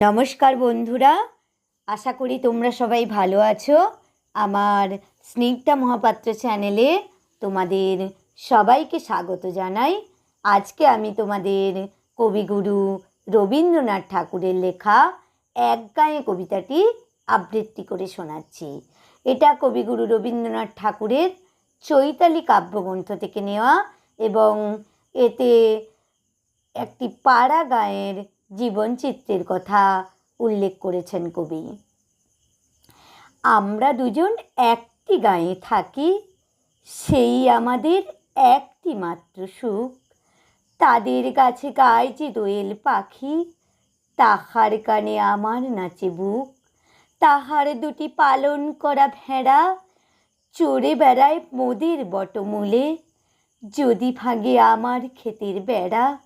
নমস্কার বন্ধুরা, আশা করি তোমরা সবাই ভালো আছো। আমার স্নিগ্ধা মহাপাত্র চ্যানেলে তোমাদের সবাইকে স্বাগত জানাই। আজকে আমি তোমাদের কবিগুরু রবীন্দ্রনাথ ঠাকুরের লেখা এক গায়ে কবিতাটি আবৃত্তি করে শোনাচ্ছি। এটা কবিগুরু রবীন্দ্রনাথ ঠাকুরের চৈতালি কাব্যগ্রন্থ থেকে নেওয়া এবং এতে একটি পাড়া গাঁয়ের জীবনচিত্রের কথা উল্লেখ করেছেন কবি। আমরা দুজন একটি গাঁয়ে থাকি, সেই আমাদের একটি মাত্র সুখ। তাদের কাছে গায় যে দোয়েল পাখি, তাহার কানে আমার নাচে বুক। তাহার দুটি পালন করা ভেড়া, চড়ে বেড়ায় মোদের বটমূলে। যদি ভাগে আমার ক্ষেতের বেড়া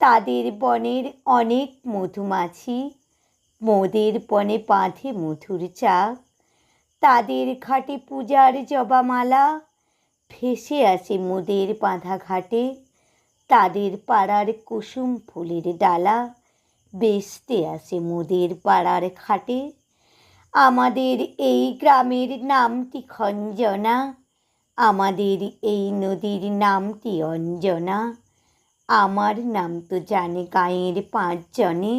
তাদের বনের অনেক মধুমাছি, মোদের বনে বাঁধে মধুর চাক। তাদের ঘাটে পূজার জবামালা, ভেসে আসে মোদের বাঁধা ঘাটে। তাদের পাড়ার কুসুম ফুলের ডালা বেচতে আসে মোদের পাড়ার খাটে। আমাদের এই গ্রামের নামটি খঞ্জনা, আমাদের এই নদীর নামটি অঞ্জনা। আমার নাম তো জানে গাঁয়ের পাঁচজনে।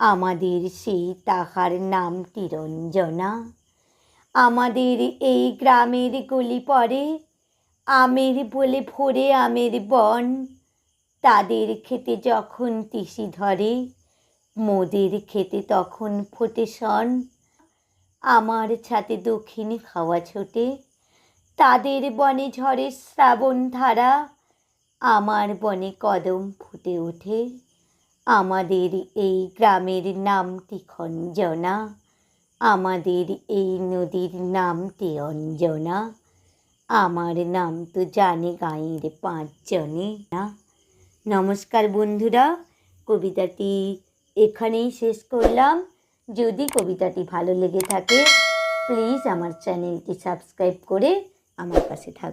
আমাদের সেই তাহার নাম তিরঞ্জনা। আমাদের এই গ্রামের গলি পরে আমের বলে ভরে আমের বন। তাদের খেতে যখন তিসি ধরে, মোদের খেতে তখন ফোটে সন আমার ছাতে দক্ষিণে খাওয়া ছোটে, তাদের বনে ঝরে শ্রাবণ ধারা আমার বনে কদম ফুটে ওঠে। আমাদের এই গ্রামের নামটি খঞ্জনা আমাদের এই নদীর নামটি অঞ্জনা আমার নাম তো জানে গাঁয়ের পাঁচজনে। না নমস্কার বন্ধুরা, কবিতাটি এখানেই শেষ করলাম। যদি কবিতাটি ভালো লেগে থাকে প্লিজ আমার চ্যানেলটি সাবস্ক্রাইব করে আমার পাশে থাক